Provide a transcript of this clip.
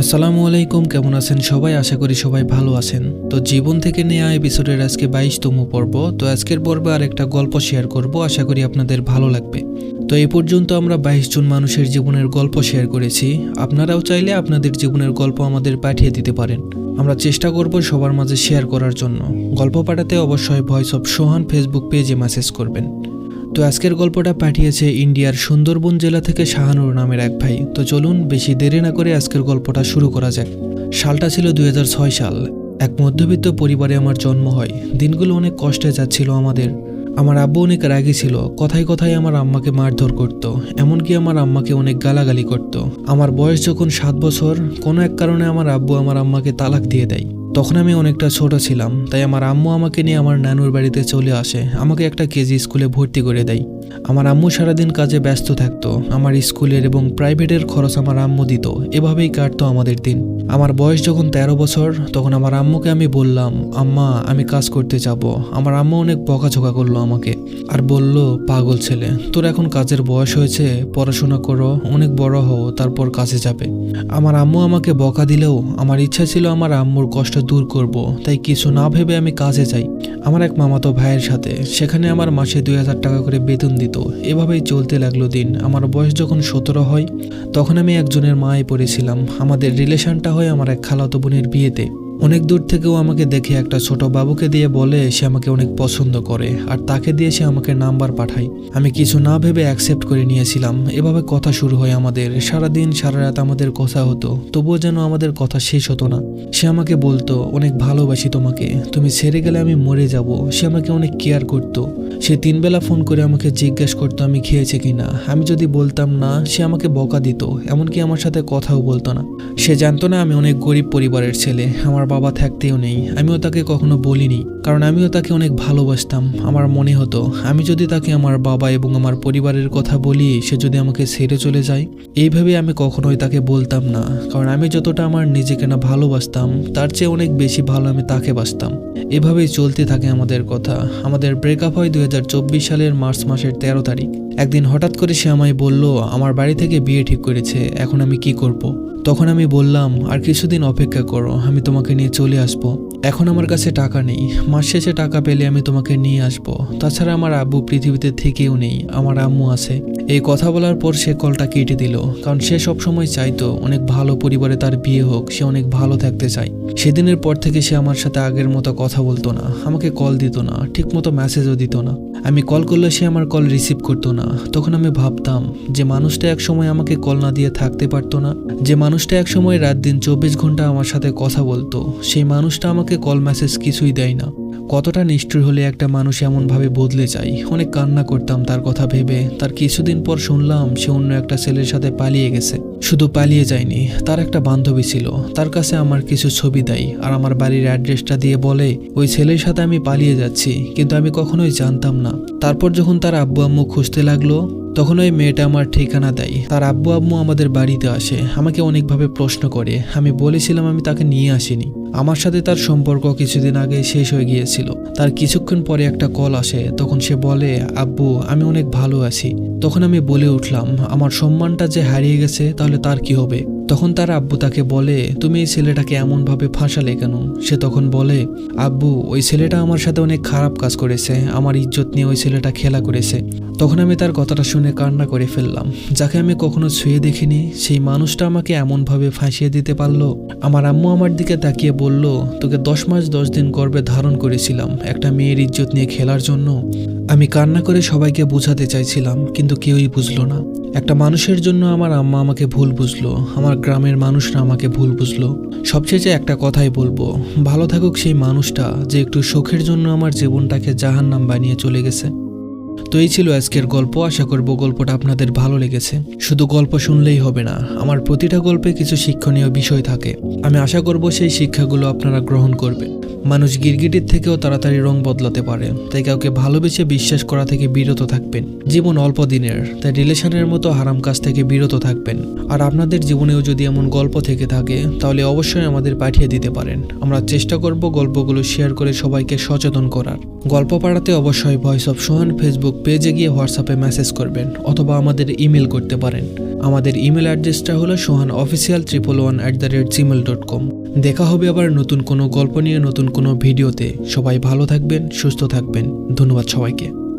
আসসালামু আলাইকুম, কেমন আছেন সবাই? আশা করি সবাই ভালো আছেন। তো জীবন থেকে নেওয়া এপিসোডের আজকে বাইশতম পর্ব। তো আজকের পর্বে আর একটা গল্প শেয়ার করব, আশা করি আপনাদের ভালো লাগবে। তো এই পর্যন্ত আমরা বাইশ জন মানুষের জীবনের গল্প শেয়ার করেছি। আপনারাও চাইলে আপনাদের জীবনের গল্প আমাদের পাঠিয়ে দিতে পারেন। আমরা চেষ্টা করব সবার মাঝে শেয়ার করার জন্য। গল্প পাঠাতে অবশ্যই ভয়েস অফ সোহান ফেসবুক পেজে মেসেজ করবেন। তো আজকের গল্পটা পাঠিয়েছে ইন্ডিয়ার সুন্দরবন জেলা থেকে শাহানুর নামের এক ভাই। তো চলুন বেশি দেরি না করে আজকের গল্পটা শুরু করা যাক। সালটা ছিল দুই হাজার ছয় সাল। এক মধ্যবিত্ত পরিবারে আমার জন্ম হয়। দিনগুলো অনেক কষ্টে যাচ্ছিল আমাদের। আমার আব্বু অনেক রাগী ছিল। কথায় কথায় আমার আম্মাকে মারধর করত। এমনকি আমার আম্মাকে অনেক গালাগালি করত। আমার বয়স যখন সাত বছর, কোনো এক কারণে আমার আব্বু আমার আম্মাকে তালাক দিয়ে দেয়। তখন আমি অনেকটা ছোট ছিলাম, তাই আমার আম্মু আমাকে নিয়ে আমার নানুর বাড়িতে চলে আসে, আমাকে একটা কেজি স্কুলে ভর্তি করে দেয়। আমার আম্মু সারাদিন কাজে ব্যস্ত থাকতো, আমার স্কুলের এবং প্রাইভেটের খরচ আমার আম্মু দিত, এভাবেই কাটতো আমাদের দিন। আমার বয়স যখন তেরো বছর, তখন আমার আম্মুকে আমি বললাম, আম্মা, আমি কাজ করতে যাব। আমার আম্মু অনেক বকাঝোকা করল আমাকে আর বলল, পাগল ছেলে, তোর এখন কাজের বয়স হয়েছে, পড়াশোনা করো, অনেক বড় হও, তারপর কাজে যাবে। আমার আম্মু আমাকে বকা দিলেও আমার ইচ্ছা ছিল আমার আম্মুর কষ্ট দূর করব, তাই কিছু না ভেবে আমি কাজে যাই। আমার এক মামাতো ভাইয়ের সাথে, সেখানে আমার মাসে দুই হাজার টাকা করে বেতন দিত এভাবেই চলতে লাগল দিন। আমার বয়স যখন সতেরো হয়, তখন আমি একজনের মায়ে পড়েছিলাম। আমাদের রিলেশনটা হয় আমার এক খালাতো বোনের বিয়েতে। অনেক দূর থেকেও আমাকে দেখে একটা ছোট বাবুকে দিয়ে বলে সে আমাকে অনেক পছন্দ করে, আর তাকে দিয়ে সে আমাকে নাম্বার পাঠায়। আমি কিছু না ভেবে অ্যাকসেপ্ট করে নিয়েছিলাম। এভাবে কথা শুরু হয় আমাদের। সারাদিন সারা রাত আমাদের কথা হতো। তবুও যেন আমাদের কথা শেষ হতো না। সে আমাকে বলতো, অনেক ভালোবাসি তোমাকে। তুমি ছেড়ে গেলে আমি মরে যাব। সে আমাকে অনেক কেয়ার করতো। সে তিনবেলা ফোন করে আমাকে জিজ্ঞেস করতো, আমি খেয়েছি কিনা? আমি যদি বলতাম না, সে আমাকে বকা দিত। এমনকি আমার সাথে কথাও বলতো না। সে জানতো না আমি অনেক গরিব পরিবারের ছেলে। আমার বাবা থাকতেও নেই। আমিও তাকে কখনো বলিনি, কারণ আমিও তাকে অনেক ভালোবাসতাম। আমার মনে হতো, আমি যদি তাকে আমার বাবা এবং আমার পরিবারের কথা বলি, সে যদি আমাকে ছেড়ে চলে যায়। এইভাবে আমি কখনোই তাকে বলতাম না, কারণ আমি যতটা আমার নিজেকে না ভালোবাসতাম, তার চেয়ে অনেক বেশি ভালো আমি তাকে বাসতাম। এভাবেই চলতে থাকে আমাদের কথা। আমাদের ব্রেকআপ হয় দু হাজার চব্বিশ সালের মার্চ মাসের তেরো তারিখ। একদিন হঠাৎ করে সে আমায় বলল, আমার বাড়ি থেকে বিয়ে ঠিক করেছে, এখন আমি কি করব। তখন আমি বললাম আর কিছুদিন অপেক্ষা করো আমি তোমাকে নিয়ে চলে আসব। এখন আমার কাছে টাকা নেই। মাস শেষে টাকা পেলে আমি তোমাকে নিয়ে আসব। তাছাড়া আমার আব্বু পৃথিবীতে থেকেও নেই। আমার আম্মু আছে। এই কথা বলার পর সে কলটা কেটে দিল। কারণ সে সবসময় চাইতো অনেক ভালো পরিবারে তার বিয়ে হোক, সে অনেক ভালো থাকতে চায়। সেদিনের পর থেকে সে আমার সাথে আগের মতো কথা বলতো না, আমাকে কল দিত না ঠিক মতো মেসেজও দিত না। আমি কল করলে সে আমার কল রিসিভ করতো না। তখন আমি ভাবতাম যে মানুষটা এক সময় আমাকে কল না দিয়ে থাকতে পারতো না, যে মানুষটা এক সময় রাত দিন চব্বিশ ঘণ্টা আমার সাথে কথা বলতো, সেই মানুষটা আমাকে কল মেসেজ কিছুই দেয় না। কতটা নিষ্ঠুর হলে একটা মানুষ এমনভাবে বদলে যায়। অনেক কান্না করতাম তার কথা ভেবে। তার কিছুদিন পর শুনলাম সে অন্য একটা ছেলের সাথে পালিয়ে গেছে। শুধু পালিয়ে যায়নি, তার একটা বান্ধবী ছিল। তার কাছে আমার কিছু ছবি দেয় আর আমার বাড়ির অ্যাড্রেসটা দিয়ে বলে, ওই ছেলের সাথে আমি পালিয়ে যাচ্ছি, কিন্তু আমি কখনোই জানতাম না। তারপর যখন তার আব্বু আম্মু খুঁজতে লাগল তখন ওই মেয়েটা আমার ঠিকানা দেয়। তার আব্বু আম্মু আমাদের বাড়িতে আসে, আমাকে অনেকভাবে প্রশ্ন করে। আমি বলেছিলাম আমি তাকে নিয়ে আসিনি। আমার সাথে তার সম্পর্ক কিছুদিন আগে শেষ হয়ে গিয়েছিল। তার কিছুক্ষণ পরে একটা কল আসে, তখন সে বলে, আব্বু, আমি অনেক ভালো আছি। তখন আমি বলে উঠলাম, আমার সম্মানটা যে হারিয়ে গেছে, তাহলে তার কি হবে? তখন তার আব্বু তাকে বলে, তুমি এই ছেলেটাকে এমনভাবে ফাঁসালে কেন? সে তখন বলে, আব্বু, ওই ছেলেটা আমার সাথে অনেক খারাপ কাজ করেছে। আমার ইজ্জত নিয়ে ওই ছেলেটা খেলা করেছে। তখন আমি তার কথাটা শুনে কান্না করে ফেললাম। যাকে আমি কখনো ছুঁয়ে দেখিনি, সেই মানুষটা আমাকে এমনভাবে ফাঁসিয়ে দিতে পারল। আমার আম্মু আমার দিকে তাকিয়ে বলল, তোকে দশ মাস দশ দিন গর্বে ধারণ করেছিলাম, একটা মেয়ের ইজ্জত নিয়ে খেলার জন্য। আমি কান্না করে সবাইকে বোঝাতে চাইছিলাম, কিন্তু কেউই বুঝলো না। একটা মানুষের জন্য আমার আম্মা আমাকে ভুল বুঝলো, আমার গ্রামের মানুষরা আমাকে ভুল বুঝলো। সবশেষে একটা কথাই বলব, ভালো থাকুক সেই মানুষটা, যে একটু সুখের জন্য আমার জীবনটাকে জাহান্নাম বানিয়ে চলে গেছে। তো এই ছিল আজকের গল্প। আশা করব গল্পটা আপনাদের ভালো লেগেছে। শুধু গল্প শুনলেই হবে না, আমার প্রতিটা গল্পে কিছু শিক্ষণীয় বিষয় থাকে। আমি আশা করব সেই শিক্ষাগুলো আপনারা গ্রহণ করবেন। মানুষ গিরগিটির থেকেও তাড়াতাড়ি রং বদলাতে পারে, তাই কাউকে ভালোবেসে বিশ্বাস করা থেকে বিরত থাকবেন। জীবন অল্প দিনের, তাই রিলেশনের মতো হারাম কাজ থেকে বিরত থাকবেন। আর আপনাদের জীবনেও যদি এমন গল্প থেকে থাকে, তাহলে অবশ্যই আমাদের পাঠিয়ে দিতে পারেন। আমরা চেষ্টা করব গল্পগুলো শেয়ার করে সবাইকে সচেতন করার। গল্প পাড়াতে অবশ্যই ভয়েস অফ সোহান ফেসবুক পেজে গিয়ে হোয়াটসঅ্যাপে মেসেজ করবেন, অথবা আমাদের ইমেল করতে পারেন। আমাদের ইমেল অ্যাড্রেসটা হলো Sohan official triple one at the rate Gmail dot com দেখা হবে আবার নতুন কোনো গল্প নিয়ে, নতুন কোনো ভিডিওতে। সবাই ভালো থাকবেন, সুস্থ থাকবেন। ধন্যবাদ সবাইকে।